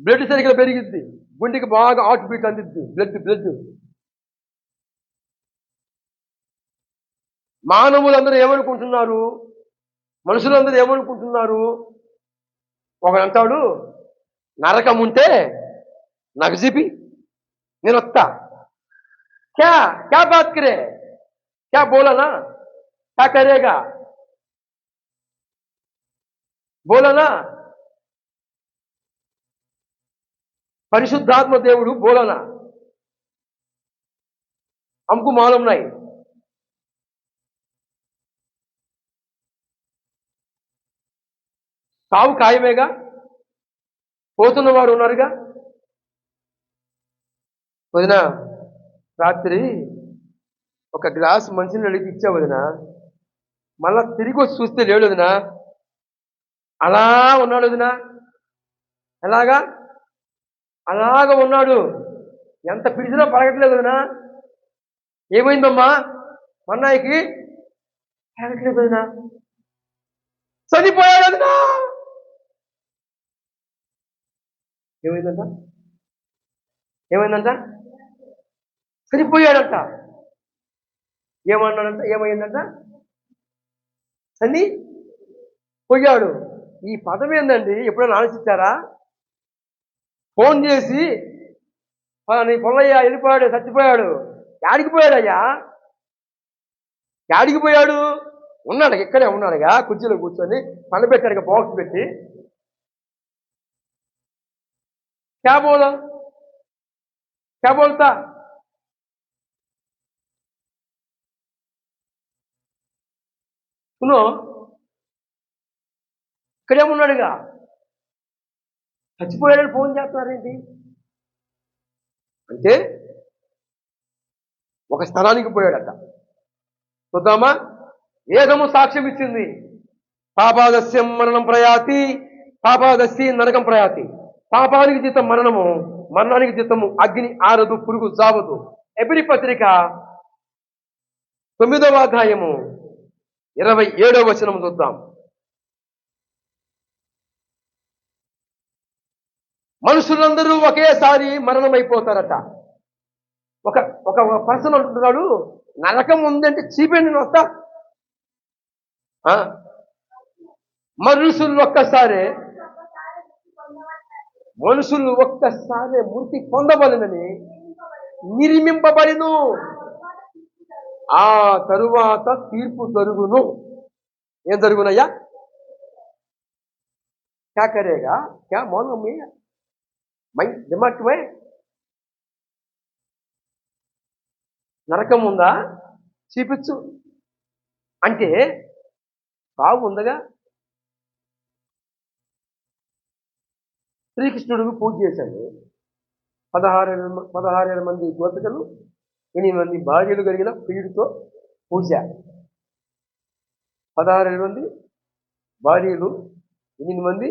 Blood సరిగ్గా పెరిగిద్ది. గుండెకి బాగా హార్ట్ బీట్ అందిద్ది. Blood blood. మానవులందరూ ఏమనుకుంటున్నారు? మనుషులందరూ ఏమనుకుంటున్నారు? ఒకడు నరకం ఉంటే నాకు చెప్పి నేను వస్తా. క్యా క్యా బాత్ కరే? క్యా బోలనా? క్యా కరేగా? బోలనా? పరిశుద్ధాత్మ దేవుడు బోలన అమ్కు మాలున్నాయి. నాయి సావు ఖాయమేగా? పోతున్నవారు ఉన్నారుగా? వదిన రాత్రి ఒక గ్లాస్ మంచిని అడిగి ఇచ్చా వదిన. మళ్ళా తిరిగి వచ్చి చూస్తే లేడు వదిన. అలా ఉన్నాడు వదిన. ఎలాగా? అలాగ ఉన్నాడు. ఎంత పిలిచినా పలకట్లేదు వదిన ఏమైందమ్మా? మన్నాయికి పలకట్లేదు వదిన చనిపోయాడు వదినా ఏమైందంట? ఏమైందంట? చనిపోయాడంట. ఏమన్నాడంట? ఏమైందంట? చని పోయాడు ఈ పదం ఏందండి? ఎప్పుడైనా ఆలోచించారా? ఫోన్ చేసి నీ పొల్లయ్య వెళ్ళిపోయాడు చచ్చిపోయాడు. యాడికి పోయాడయ్యా? యాడికి పోయాడు? ఉన్నాడు ఇక్కడే ఉన్నాడుగా కుర్చీలో కూర్చొని పండబెట్టాడు బాక్స్ పెట్టి. క్యా బోలా? క్యా బోల్తా? ఇక్కడేమున్నాడుగా? చచ్చిపోయాడని ఫోన్ చేస్తున్నారేంటి? అంటే ఒక స్థలానికి పోయాడట. చూద్దామా? ఏదము సాక్ష్యం ఇచ్చింది. పాపాదస్యం మరణం ప్రయాతి పాపాదస్సి నరకం ప్రయాతి. పాపానికి జీతం మరణము మరణానికి జీతము అగ్ని ఆరదు పురుగు జావదు. ఎబిరి పత్రిక తొమ్మిదవ అధ్యాయము ఇరవై ఏడవ వచనం చూద్దాం. మనుషులందరూ ఒకేసారి మరణమైపోతారట. ఒక ఒక పర్సన్ ఉంటున్నాడు నరకం ఉందంటే చీపండి వస్తా. మనుషులు ఒక్కసారే మనుషులు ఒక్కసారే మృతి పొందబలినని నిర్మింపబడిను. ఆ తరువాత తీర్పు జరుగును. ఏం జరుగునయ్యా? క్యాకరేగా? క్యా మౌనమయ్యా? మై దిమాగ్ నరకం ఉందా? చూపించు. అంటే సాగు ఉందగా? శ్రీకృష్ణుడికి పూజ చేశాడు. పదహారు పదహారేళ్ళ మంది గోపికలు ఎనిమిది మంది భార్యలు కలిగిన ప్రియుడితో పూజ. పదహారేళ్ళ మంది భార్యలు ఎనిమిది మంది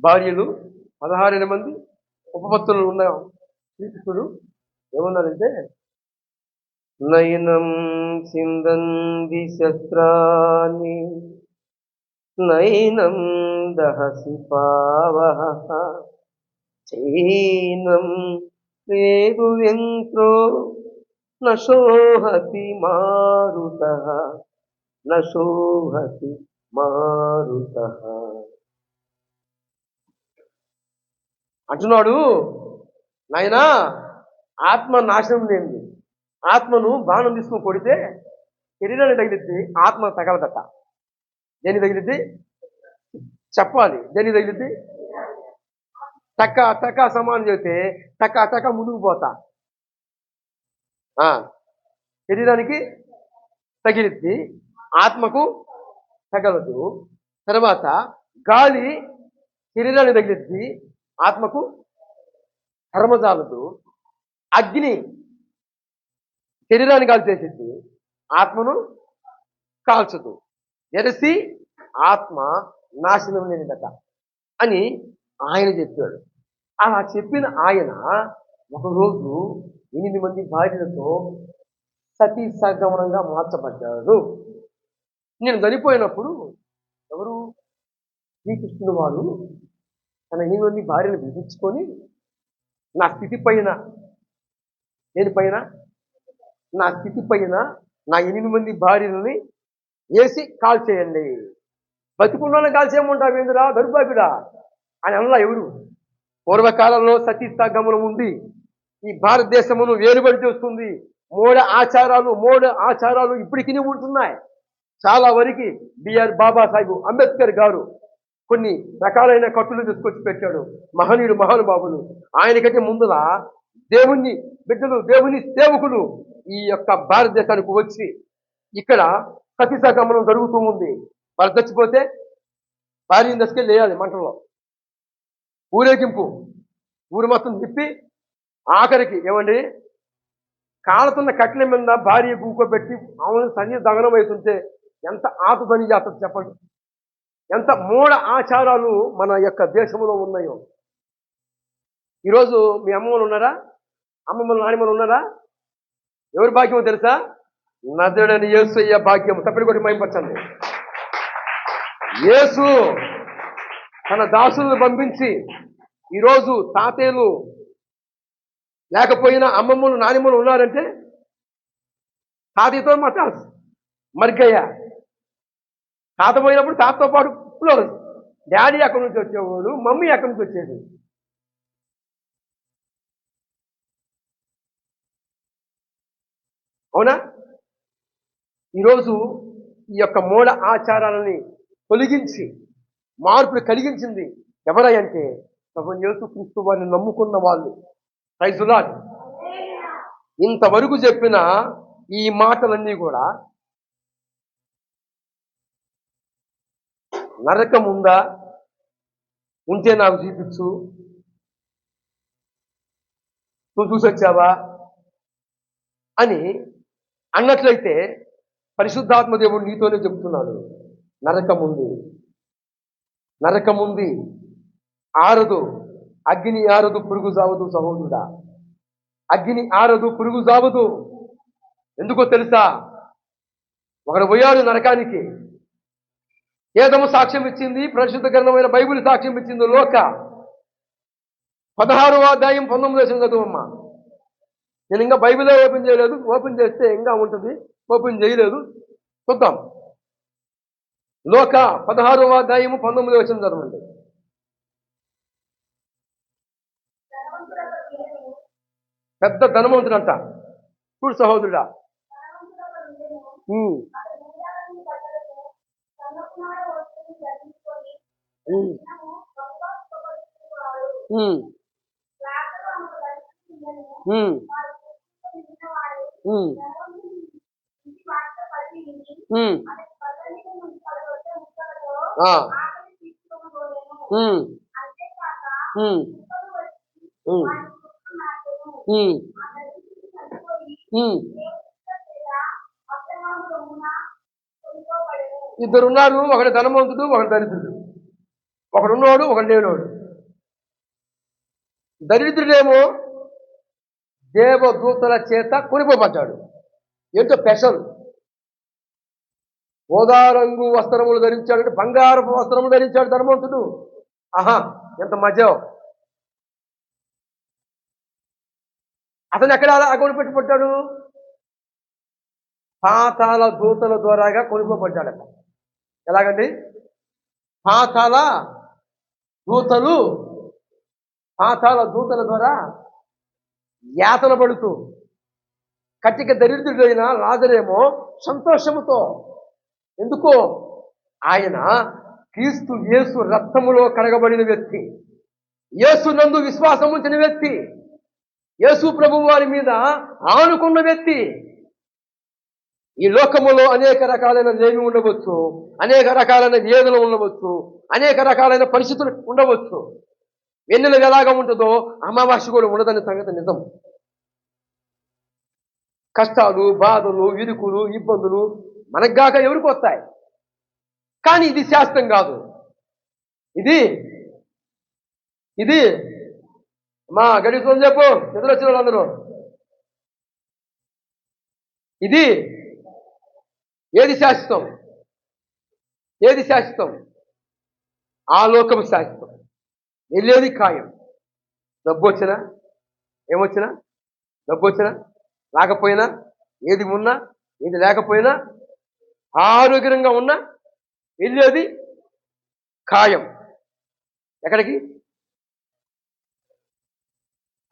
భార్యలు పదహారేడు మంది ఉపపత్తులు ఉన్న శ్రీకృష్ణుడు ఏమన్నారంటే నయనం సిందంది శస్త్రాన్ని నయనం దహసి పావహ చైనం వేగుయంత్రో నశోహతి మారుత నశోహతి మారుత. అంటున్నాడు నాయనా ఆత్మ నాశనం లేనిది. ఆత్మను బాణం తీసుకుని కొడితే శరీరాన్ని తగిలిద్ది ఆత్మ తగలదట. దేని తగిలిద్ది? చెప్పాలి. దేని తగిలిద్ది? టక్క టక్క సమానం చేస్తే టక్క టక్క ముందుకు పోతా. శరీరానికి తగిలిద్ది ఆత్మకు తగలదు. తర్వాత గాలి శరీరాన్ని తగిలిద్ది ఆత్మకు కర్మజాలదు. అగ్ని శరీరాన్ని కాల్చేసింది. ఆత్మను కాల్చదు. ఎరసి ఆత్మ నాశనం లేనిదట అని ఆయన చెప్పాడు. అలా చెప్పిన ఆయన ఒకరోజు ఎనిమిది మంది భార్యలతో సతీ సగమనంగా మార్చబడ్డాడు. నేను చనిపోయినప్పుడు ఎవరు? శ్రీకృష్ణుడు వారు తన ఎనిమిది భార్యను విధించుకొని నా స్థితి పైన దేని పైన? నా స్థితి పైన నా ఎనిమిది మంది భార్యలని వేసి కాల్ చేయండి. బతికున్న కాల్ చేయమంటావు ఏందిరా? దరుబాబిడా అని అనలా ఎవరు? పూర్వకాలంలో సతీస్థాగమనం ఉంది. ఈ భారతదేశమును వేరుబడి చేస్తుంది. మూడ ఆచారాలు మూడ ఆచారాలు ఇప్పటికీ ఉంటున్నాయి. చాలా వరకు బిఆర్ బాబాసాహెబ్ అంబేద్కర్ గారు కొన్ని రకాలైన కట్టులు తీసుకొచ్చి పెట్టాడు. మహనీయుడు మహానుభావులు ఆయనకంటే ముందుల దేవుణ్ణి బిడ్డలు దేవుని సేవకులు ఈ యొక్క భారతదేశానికి వచ్చి ఇక్కడ సతీసగమనం జరుగుతూ ఉంది. వాళ్ళు చచ్చిపోతే భార్య దశకెళ్ళి వేయాలి మంటల్లో. ఊరేగింపు. ఊరు మొత్తం తిప్పి ఆఖరికి ఏమండి? కాలుతున్న కట్ల మీద భార్య కూకోబెట్టి ఆమెను సన్ని దగనం అవుతుంటే ఎంత ఆతుదని చేస్తుంది చెప్పండి. ఎంత మూఢ ఆచారాలు మన యొక్క దేశంలో ఉన్నాయో. ఈరోజు మీ అమ్మమ్మలు ఉన్నారా? అమ్మమ్మలు నానిమ్మలు ఉన్నారా? ఎవరి భాగ్యమో తెలుసా? నదుడని యేసు అయ్యే భాగ్యం తప్పటి కొట్టి మైంపరచండి యేసు తన దాసులను పంపించి ఈరోజు తాతయ్యలు లేకపోయినా అమ్మమ్మలు నానిమ్మలు ఉన్నారంటే తాతయ్యతో మా తాస్ మరిగయ్య తాత పోయినప్పుడు తాతతో పాటు క్లోజ్ డాడీ ఎక్కడి నుంచి వచ్చేవాడు మమ్మీ ఎక్కడి నుంచి వచ్చేది. అవునా? ఈరోజు ఈ యొక్క మూల ఆచారాలని తొలగించి మార్పులు కలిగించింది ఎవరంటే ప్రభు యేసు క్రీస్తు వారిని నమ్ముకున్న వాళ్ళు. రైతులాడ్ ఇంతవరకు చెప్పిన ఈ మాటలన్నీ కూడా నరకం ఉందా ఉంటే నాకు చూపించు. నువ్వు చూసొచ్చావా అని అన్నట్లయితే పరిశుద్ధాత్మ దేవుడు నీతోనే చెబుతున్నాడు. నరకం ఉంది నరకం ఉంది ఆరదు. అగ్ని ఆరదు పురుగు జావదు సహోదరుడా. అగ్ని ఆరదు పురుగు జావదు. ఎందుకో తెలుసా? ఒకడు పోయాడు నరకానికి. ఏదము సాక్ష్యం ఇచ్చింది? పరిశుద్ధ గ్రంథమైన బైబిల్ సాక్ష్యం ఇచ్చింది? లోక. పదహారు అధ్యాయం పంతొమ్మిది వచ్చిన చదువమ్మా. నేను ఇంకా బైబిలే ఓపెన్ చేయలేదు. ఓపెన్ చేస్తే ఇంకా ఉంటుంది. ఓపెన్ చేయలేదు. చూద్దాం. లోక పదహారవ అధ్యాయము పంతొమ్మిది వచ్చిన చదవండి. పెద్ద ధనవంతుడంట. చూడు సహోదరుడా. ఇద్దరున్నారు ఒకడు ధనవంతుడు ఒకడు దరిద్రుడు. ఒకడు ఒకడు లేనివాడు దరిద్రుడేమో దేవదూతల చేత కొనిపోబడ్డాడు. ఏంటో స్పెషల్ రంగు వస్త్రములు ధరించాడు అంటే బంగారపు వస్త్రములు ధరించాడు ధనవంతుడు. ఆహా ఎంత మజా అతను ఎక్కడ అలా కొనిపెట్టి పాతాల దూతల ద్వారాగా కొనిపోబడ్డాడట. ఎలాగండి? పాతాల దూతలు పాతాల దూతల ద్వారా యాతన పడుతూ కటిక దరిద్రుడైన లాజరేమో సంతోషముతో ఎందుకో ఆయన క్రీస్తు యేసు రక్తములో కడగబడిన వ్యక్తి యేసు నందు విశ్వాసం ఉంచిన వ్యక్తి యేసు ప్రభు వారి మీద ఆనుకున్న వ్యక్తి ఈ లోకములో అనేక రకాలైన లేమి ఉండవచ్చు అనేక రకాలైన వేదనలు ఉండవచ్చు అనేక రకాలైన పరిస్థితులు ఉండవచ్చు. వెన్నెల ఎలాగా ఉంటుందో అమావాస్య కూడా ఉండదనే సంగతి నిజం. కష్టాలు బాధలు ఇరుకులు ఇబ్బందులు మనగ్గాక ఎవరికి వస్తాయి కానీ ఇది శాస్త్రం కాదు. ఇది ఇది మా గడిస్తుంది చెప్పు నిద్ర వచ్చిన వాళ్ళందరూ. ఇది ఏది శాశ్వతం? ఏది శాశ్వతం? ఆ లోకం శాశ్వతం. వెళ్ళేది ఖాయం. డబ్బు వచ్చినా? ఏమొచ్చినా? డబ్బు వచ్చినా? రాకపోయినా? ఏది ఉన్నా? ఏది లేకపోయినా? ఆరోగ్యంగా ఉన్నా? వెళ్ళేది ఖాయం. ఎక్కడికి?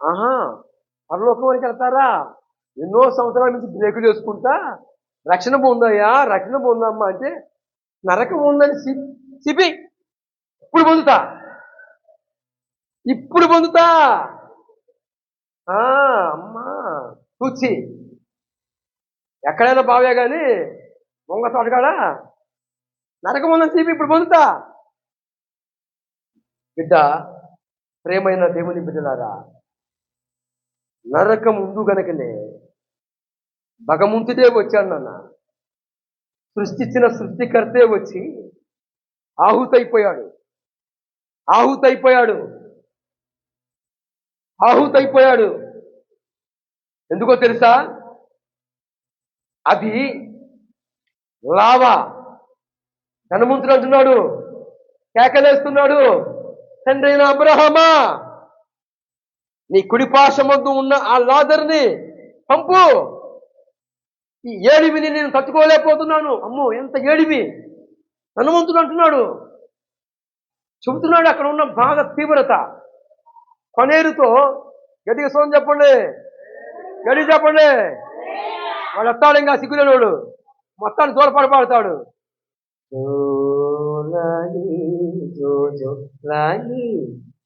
ఆహా పరలోకం వరకు వెళ్తారా? ఎన్నో సంవత్సరాల నుంచి బ్రేకులు వేసుకుంటా? రక్షణ పొందయ్యా రక్షణ పొందమ్మా అంటే నరకం ఉందని సి- సిపి ఇప్పుడు పొందుతా. ఇప్పుడు పొందుతా. ఆ, అమ్మా చూచి. ఎక్కడైనా బావే కానీ దొంగ తోటగాడా నరకం ఉందని సిపి ఇప్పుడు పొందుతా. బిడ్డ ప్రేమైన దేవుని బిడ్డలారా నరకం ముందు గనకనే భగవంతుడే వచ్చాడు నాన్న. సృష్టించిన సృష్టికర్తే వచ్చి ఆహుతైపోయాడు. ఆహుతైపోయాడు. ఆహుతైపోయాడు. ఎందుకో తెలుసా? అది లావా. ధనవంతుడు అంటున్నాడు. కేకలేస్తున్నాడు. తండ్రి అయిన అబ్రహమా నీ కుడి ఉన్న ఆ లాదర్ని పంపు. ఈ ఏడివిని నేను తట్టుకోలేకపోతున్నాను. అమ్మో ఎంత ఏడివి. హనుమంతుడు అంటున్నాడు. చెబుతున్నాడు అక్కడ ఉన్న బాధ తీవ్రత. కొనేరుతో గట్టిగా సోన్ చెప్పండి. గడి చెప్పండి. వాడు వస్తాడు ఇంకా సిగ్గులేనోడు. మొత్తాన్ని దూరపడి పాడతాడు.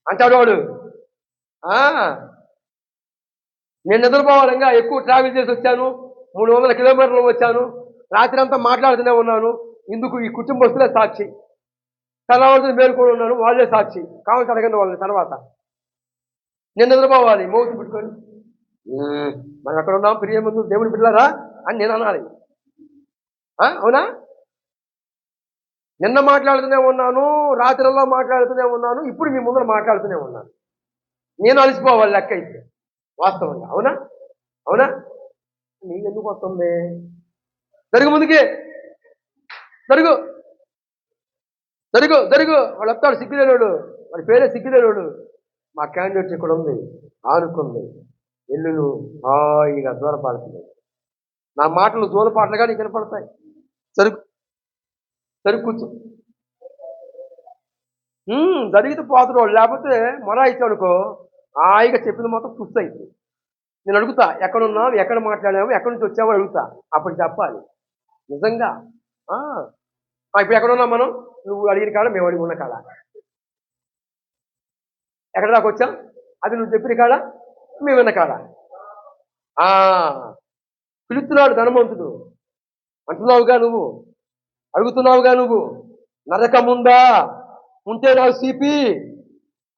అంటాడు వాడు. ఆ, నేను నిద్రపోవాలంగా ఎక్కువ ట్రావెల్ చేసి వచ్చాను. మూడు వందల కిలోమీటర్లు వచ్చాను. రాత్రి అంతా మాట్లాడుతూనే ఉన్నాను. ఇందుకు ఈ కుటుంబస్తులే సాక్షి. తెల్లవారుతో మేలుకొని ఉన్నాను. వాళ్ళే సాక్షి. కావాలి అడగండి వాళ్ళని తర్వాత. నేను నిద్రపోవాలి. మౌతు పెట్టుకొని. మనం అక్కడ ఉన్నాం. ప్రియ దేవుని బిడ్డలారా? అని నేను అనాలి. అవునా? నిన్న మాట్లాడుతూనే ఉన్నాను. రాత్రిలో మాట్లాడుతూనే ఉన్నాను. ఇప్పుడు మీ ముందర మాట్లాడుతూనే ఉన్నాను. నేను అలసిపోవాలి లెక్క అయితే. వాస్తవంగా. అవునా? అవునా? నీకు ఎందుకు వస్తుంది? జరుగు ముందుకి. జరుగు జరుగు జరుగు వాడు వస్తాడు సిగ్గులేనోడు. వాడి పేరే సిగ్గులేనోడు. మా క్యాండిడేట్ ఇక్కడ ఉంది. ఆనుకుంది. ఎల్లులు హాయిగా దూరపాడుతున్నాయి నా మాటలు దూరపాటలుగా నీకు కనపడతాయి సరుకు. సరుకు కూర్చో. జరిగితే పోతున్నాడు. లేకపోతే మొర ఇచ్చాడుకో హాయిగా చెప్పిన మొత్తం పుస్తు నేను అడుగుతా ఎక్కడున్నావు? ఎక్కడ మాట్లాడావు? ఎక్కడి నుంచి వచ్చావో? అడుగుతా. అప్పుడు చెప్పాలి. నిజంగా? ఆ, ఇప్పుడు ఎక్కడున్నాం మనం? నువ్వు అడిగిన కాడ మేము అడిగి ఉన్న కాడ. ఎక్కడ దాకా వచ్చాం? అది నువ్వు చెప్పిన కాడ మేము విన్న కాడ. ఆ, పిలుస్తున్నాడు ధనవంతుడు. అంటున్నావుగా నువ్వు? అడుగుతున్నావుగా నువ్వు? నరకముందా? ఉంటే నాకు సిపి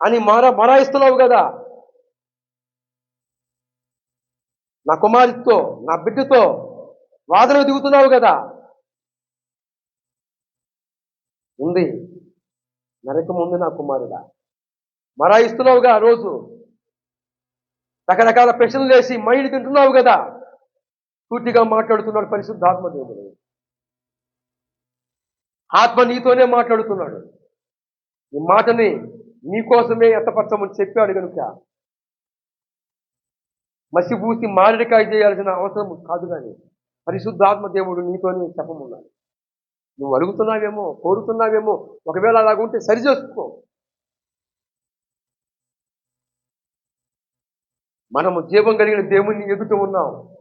అని మర మరాయిస్తున్నావు కదా? నా కుమారుతో నా బిడ్డతో వాదన దిగుతున్నావు కదా. ఉంది. నరకం ఉంది నా కుమారుడా. మరాయిస్తున్నావుగా రోజు. రకరకాల ప్రశ్నలు వేసి మైండ్ తింటున్నావు కదా. సూటిగా మాట్లాడుతున్నాడు పరిశుద్ధాత్మ దేవుడు. ఆత్మ నీతోనే మాట్లాడుతున్నాడు. ఈ మాటని నీకోసమే ఎత్తపరచమని చెప్పాడు కనుక మసిపూసి మారడికాయ చేయాల్సిన అవసరం కాదు కానీ పరిశుద్ధాత్మ దేవుడు నీతోని చెప్పమన్నాడు. నువ్వు అడుగుతున్నావేమో కోరుతున్నావేమో ఒకవేళ అలాగుంటే సరి చేసుకో మనము జీవం కలిగిన దేవుణ్ణి ఎదుట ఉన్నాం.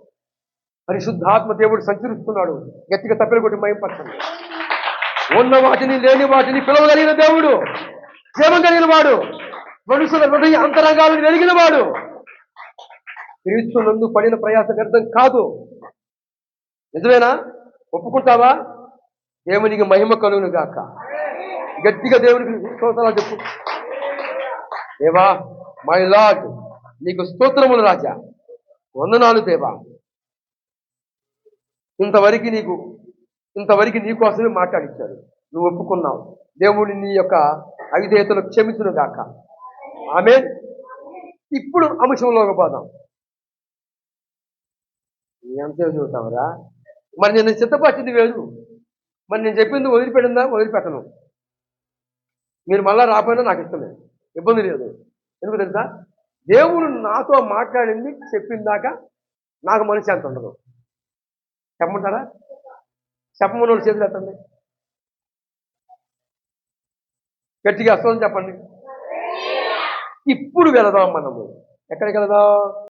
పరిశుద్ధాత్మ దేవుడు సంచరిస్తున్నాడు. గట్టిగా తప్పెలు కొట్టి మయంపరచండి. ఉన్న వాటిని లేని వాటిని పిలవగలిగిన దేవుడు జీవం కలిగిన వాడు మనుషుల హృదయ అంతరంగాలను వెలిగిన వాడు. క్రీస్తునందు పడిన ప్రయాస వ్యర్థం కాదు. నిజమేనా? ఒప్పుకుంటావా? దేవునికి మహిమ కలుగును గాక. గట్టిగా దేవునికి స్తోత్రాలు చెప్పు. దేవా మై లాడ్ నీకు స్తోత్రములు రాజా. వందనాలు దేవా. ఇంతవరకు నీకు ఇంతవరకు నీకోసమే మాట్లాడించాడు నువ్వు ఒప్పుకున్నావు. దేవుడిని నీ యొక్క ఐదేతలు క్షమించును గాక. ఆమె ఇప్పుడు అంశంలోకి పోదాం. అంశం చూస్తావరా మరి నేను సిద్ధపరిచింది వేరు. మరి నేను చెప్పింది వదిలిపెట్టిందా? వదిలిపెట్టను. మీరు మళ్ళా రాపోయినా నాకు ఇష్టమే. ఇబ్బంది లేదు. ఎందుకు తెలుసా? దేవుడు నాతో మాట్లాడింది చెప్పిందాక నాకు మనసు ఎంత ఉండదు. చెప్పమంటారా? చెప్పమని వాళ్ళు చేతులు ఎత్తండి. గట్టిగా వస్తుందని చెప్పండి. ఇప్పుడు వెళదాం మనము. ఎక్కడికి వెళదాం?